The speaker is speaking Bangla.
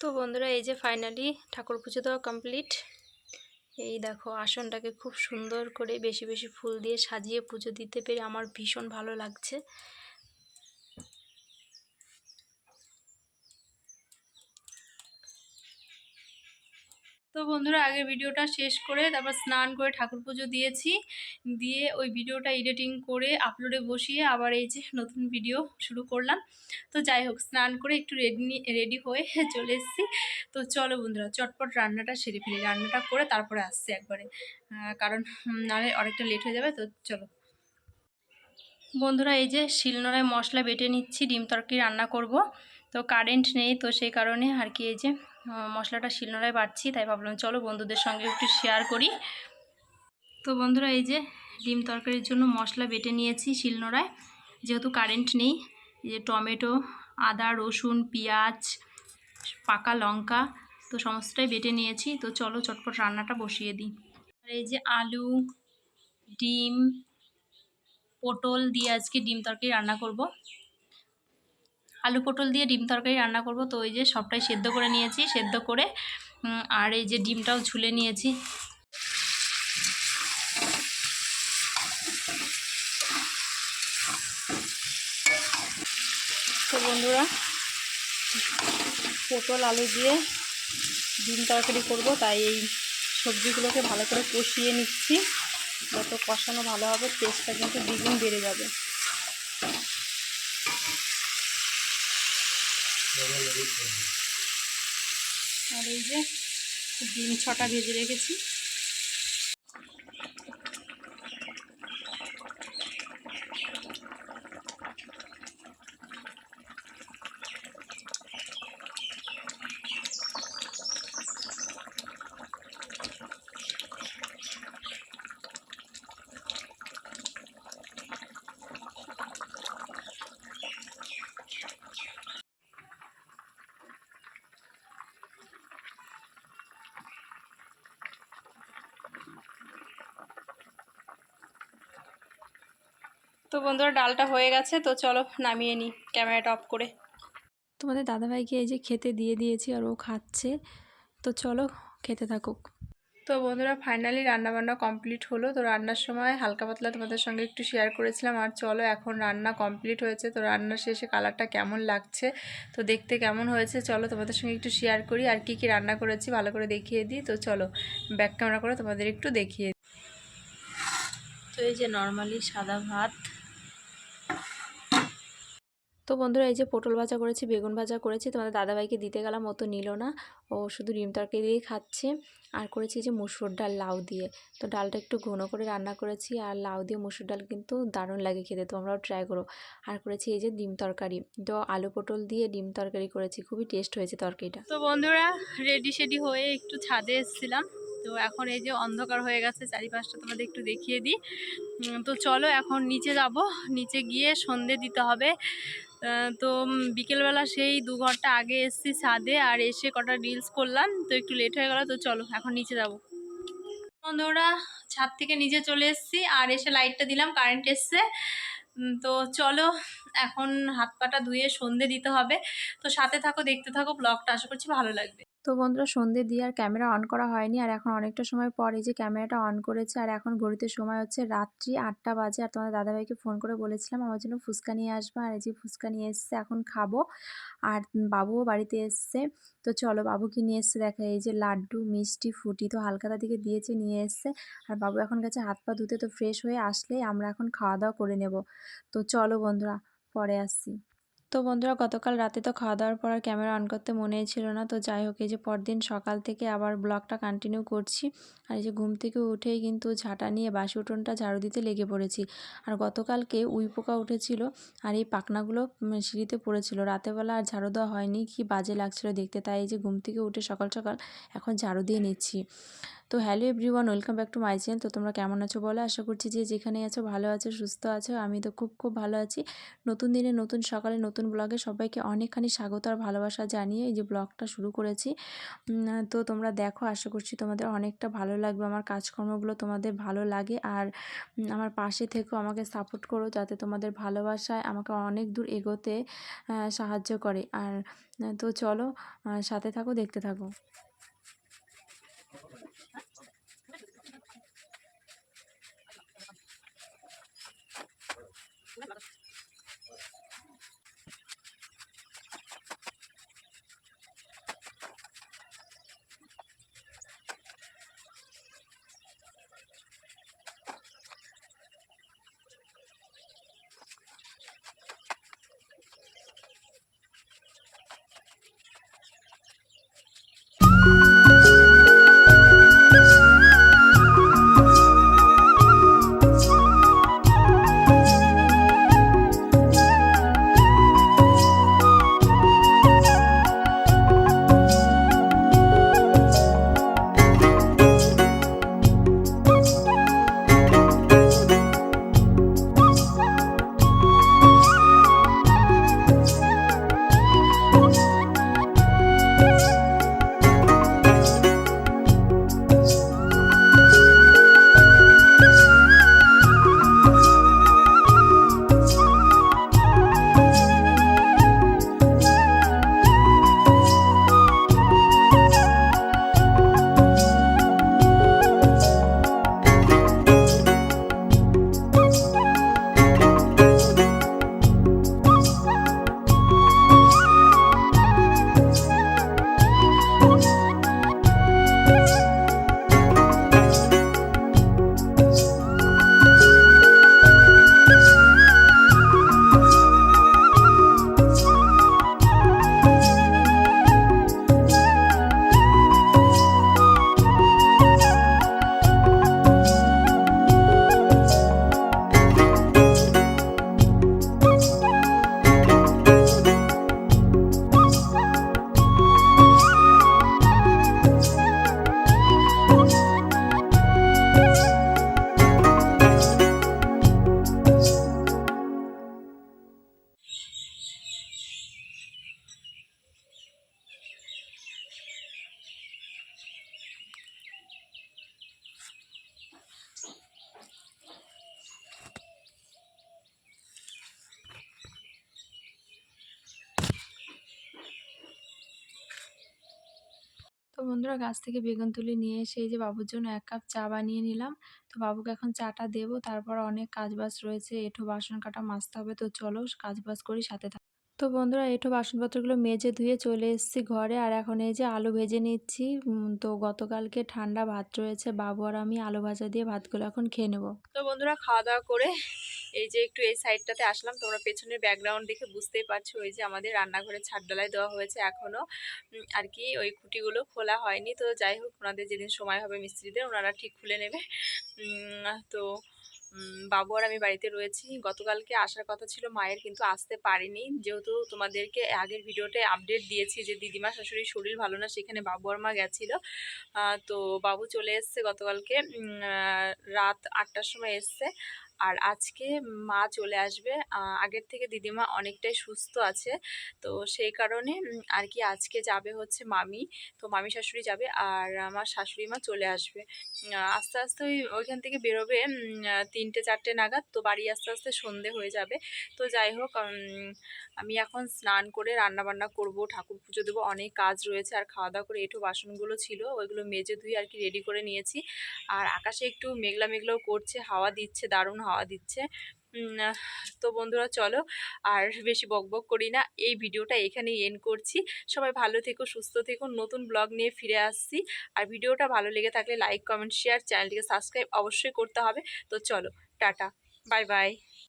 তো বন্ধুরা, এই যে ফাইনালি ঠাকুর পুজো দেওয়া কমপ্লিট এই দেখো আসনটাকে খুব সুন্দর করে বেশি বেশি ফুল দিয়ে সাজিয়ে পুজো দিতে পেরে আমার ভীষণ ভালো লাগছে। তো বন্ধুরা আগে ভিডিওটা শেষ করে তারপর স্নান করে ঠাকুর পুজো দিয়েছি। দিয়ে ওই ভিডিওটা এডিটিং করে আপলোডে বসিয়ে আবার এই যে নতুন ভিডিও শুরু করলাম। তো যাই হোক, স্নান করে একটু রেডি রেডি হয়ে চলে এসেছি। তো চলো বন্ধুরা, চটপট রান্নাটা সেরে ফেলি। রান্নাটা করে তারপরে আসছি একবারে। কারণ নাহলে অনেকটা লেট হয়ে যাবে, তো চলো। বন্ধুরা, এই যে শিলনোড়ায় মশলা বেটে নিচ্ছি, ডিম তরকারি রান্না করব। তো কারেন্ট নেই, তো সেই কারণে আর কি এই যে মশলাটা শিলনোড়ায় বাটছি তাই ভাবলাম চলো বন্ধুদের সঙ্গে একটু শেয়ার করি। তো বন্ধুরা, এই যে ডিম তরকারির জন্য মশলা বেটে নিয়েছি শিলনোড়ায়। যেহেতু কারেন্ট নেই, এই যে টমেটো, আদা, রসুন, পেঁয়াজ, পাকা লঙ্কা, তো সমস্তটাই বেটে নিয়েছি। তো চলো চটপট রান্নাটা বসিয়ে দিই। আর এই যে আলু, ডিম, পটল দিয়ে আজকে ডিম তরকারি রান্না করব। আলু পটল দিয়ে ডিম তরকারি রান্না করব। তো ওই যে সবটাই সেদ্ধ করে নিয়েছি, সেদ্ধ করে আর এই যে ডিমটাও ঝুলে নিয়েছি। তো বন্ধুরা, পটল, আলু দিয়ে ডিম তরকারি করব। তাই এই সবজিগুলোকে ভালো করে কষিয়ে নিচ্ছি। যত কষানো ভালো হবে টেস্টটা কিন্তু দ্বিগুণ বেড়ে যাবে। আর এই যে ডিম ছটা ভেজে রেখেছি। তো বন্ধুরা ডালটা হয়ে গেছে তো চলো নামিয়ে নিই ক্যামেরাটা অফ করে তোমাদের দাদাভাইকে এই যে খেতে দিয়ে দিয়েছি আর ও খাচ্ছে তো চলো খেতে থাকুক তো বন্ধুরা ফাইনালি রান্নাবান্না কমপ্লিট হলো তো রান্নার সময় হালকা পাতলা তোমাদের সঙ্গে একটু শেয়ার করেছিলাম আর চলো এখন রান্না কমপ্লিট হয়েছে তো রান্নার শেষে কালারটা কেমন লাগছে তো দেখতে কেমন হয়েছে চলো তোমাদের সঙ্গে একটু শেয়ার করি আর কি কি রান্না করেছি ভালো করে দেখিয়ে দিই তো চলো ব্যাক ক্যামেরা করে তোমাদের একটু দেখিয়ে দিই। তো এই যে নর্মালি সাদা ভাত তো বন্ধুরা এই যে পটল ভাজা করেছি, বেগুন ভাজা করেছি, তোমাদের দাদাভাইকে দিতে গেলাম, ও তো নিল না। ও শুধু ডিম তরকারি দিয়েই খাচ্ছে। আর করেছি যে মুসুর ডাল লাউ দিয়ে। তো ডালটা একটু ঘন করে রান্না করেছি আর লাউ দিয়ে মুসুর ডাল কিন্তু দারুণ লাগে খেতে তোমরাও ট্রাই করো। আর করেছি এই যে ডিম তরকারি। তো আলু পটল দিয়ে ডিম তরকারি করেছি, খুবই টেস্ট হয়েছে তরকারিটা। তো বন্ধুরা রেডি সেডি হয়ে একটু ছাদে এসেছিলাম। তো এখন এই যে অন্ধকার হয়ে গেছে, চারিপাশটা তোমাদের একটু দেখিয়ে দিই। তো চলো এখন নিচে যাব। নিচে গিয়ে সন্ধে দিতে হবে। তো বিকেলবেলা সেই দু ঘণ্টা আগে এসেছি ছাদে আর এসে কটা রিলস করলাম। তো একটু লেট হয়ে গেল, তো চলো এখন নিচে যাব। বন্ধুরা, ছাদ থেকে নিচে চলে এসেছি আর এসে লাইটটা দিলাম কারেন্ট এসছে। তো চলো, এখন হাত পাটা ধুয়ে সন্ধে দিতে হবে। তো সাথে থাকো, দেখতে থাকো ব্লগটা আশা করছি ভালো লাগবে। তো বন্ধুরা সন্ধে দিয়ে আর ক্যামেরা অন করা হয়নি। আর এখন অনেকটা সময় পর যে ক্যামেরাটা অন করেছে, আর এখন ঘড়িতে সময় হচ্ছে রাত্রি আটটা বাজে। আর তোমাদের দাদাভাইকে ফোন করে বলেছিলাম, আমার জন্য ফুচকা নিয়ে আসবে। আর এই যে ফুচকা নিয়ে এসছে, এখন খাব। আর বাবুও বাড়িতে এসছে। তো চলো বাবু কি নিয়ে এসছে, দেখা এই যে লাড্ডু, মিষ্টি, ফুটি তো হালকাতা দিকে দিয়েছে, নিয়ে এসছে। আর বাবু এখন গেছে হাত পা ধুতে, তো ফ্রেশ হয়ে আসলেই আমরা এখন খাওয়া দাওয়া করে নেব। তো চলো বন্ধুরা, পরে আসছি। তো বন্ধুরা, গতকাল রাতে তো খাওয়া দাওয়ার পর আর ক্যামেরা অন করতে মনেই ছিল না। তো যাই হোক, এই যে পরদিন সকাল থেকে আবার ব্লগটা কন্টিনিউ করছি। আর এই যে ঘুম থেকে উঠেই কিন্তু ঝাঁটা নিয়ে বাসি উঠোনটা ঝাড়ু দিতে লেগে পড়েছি। আর গতকালকে উই পোকা উঠেছিল আর এই পাখনাগুলো সিঁড়িতে পড়েছিল। রাতেরবেলা আর ঝাড়ু দেওয়া হয়নি, কি বাজে লাগছিল দেখতে। তাই এই যে ঘুম থেকে উঠে সকাল সকাল এখন ঝাড়ু দিয়ে নিচ্ছি। তো hello everyone welcome back to my channel তো তোমরা কেমন আছো বলো? আশা করছি যে যেখানে আছো ভালো আছো, সুস্থ আছো। আমি তো খুব খুব ভালো আছি। নতুন দিনে, নতুন সকালে, নতুন ব্লগে সবাইকে অনেকখানি স্বাগত আর ভালোবাসা জানিয়ে এই যে ব্লগটা শুরু করেছি। তো তোমরা দেখো, আশা করছি তোমাদের অনেকটা ভালো লাগবে, আমার কাজকর্মগুলো তোমাদের ভালো লাগে। আর আমার পাশে থেকেও আমাকে সাপোর্ট করো যাতে তোমাদের ভালোবাসায় আমাকে অনেক দূর এগোতে সাহায্য করে। আর, তো চলো সাথে থাকো, দেখতে থাকো। Bener. বন্ধুরা গাছ থেকে বেগুন তুলি নিয়ে এসে এই যে বাবুর জন্য এক কাপ চা বানিয়ে নিলাম। তো বাবুকে এখন চাটা দেবো, তারপর অনেক কাজবাজ রয়েছে, এঁঠো বাসন কাটা মাজতে হবে, তো চলো কাজবাজ করি, সাথে থাক তো বন্ধুরা এঁঠো বাসনপত্রগুলো মেজে ধুয়ে চলে এসেছি ঘরে। আর এখন এই যে আলু ভেজে নিচ্ছি। তো গতকালকে ঠান্ডা ভাত রয়েছে। বাবু আর আমি আলু ভাজা দিয়ে ভাতগুলো এখন খেয়ে নেব। তো বন্ধুরা, খাওয়া দাওয়া করে এই যে একটু এই সাইডটাতে আসলাম। তোমরা পেছনের ব্যাকগ্রাউন্ড দেখে বুঝতেই পারছ ওই যে আমাদের রান্নাঘরে ছাদডালায় দেওয়া হয়েছে এখনও আর কি, ওই খুঁটিগুলো খোলা হয়নি। তো যাই হোক, ওনাদের যেদিন সময় হবে মিস্ত্রিদের, ওনারা ঠিক খুলে নেবে। তো বাবু আর আমি বাড়িতে রয়েছি। গতকালকে আসার কথা ছিল, মায়ের কিন্তু আসতে পারিনি। যেহেতু তোমাদেরকে আগের ভিডিওতে আপডেট দিয়েছি যে দিদিমা শাশুড়ির শরীর ভালো না, সেখানে বাবু আর মা গেছিল। তো বাবু চলে এসছে গতকালকে রাত আটটার সময় এসছে। আর আজকে মা চলে আসবে। আগের থেকে দিদিমা অনেকটাই সুস্থ আছে। তো সেই কারণে আর কি আজকে যাবে হচ্ছে মামি। তো মামি শাশুড়ি যাবে আর আমার শাশুড়ি মা চলে আসবে। আস্তে আস্তে ওই, ওইখান থেকে বেরোবে তিনটে, চারটে নাগাদ। তো বাড়ি আস্তে আস্তে সন্ধে হয়ে যাবে। তো যাই হোক আমি এখন স্নান করে রান্না বান্না করব, ঠাকুর পুজো দেবো। অনেক কাজ রয়েছে। আর খাওয়া দাওয়া করে এঁঠো বাসনগুলো ছিল, ওইগুলো মেজে ধুয়ে আর কি রেডি করে নিয়েছি। আর আকাশে একটু মেঘলা মেঘলাও করছে, হাওয়া দিচ্ছে, দারুণ হাওয়া দিচ্ছে। তো বন্ধুরা চলো আর বেশি বকবক করি না। এই ভিডিওটা এখানেই এন্ড করছি। সবাই ভালো থেকো, সুস্থ থেকো। নতুন ব্লগ নিয়ে ফিরে আসছি। আর ভিডিওটা ভালো লেগে থাকলে লাইক কমেন্ট শেয়ার চ্যানেলটিকে সাবস্ক্রাইব অবশ্যই করতে হবে। তো চলো, টাটা। Bye bye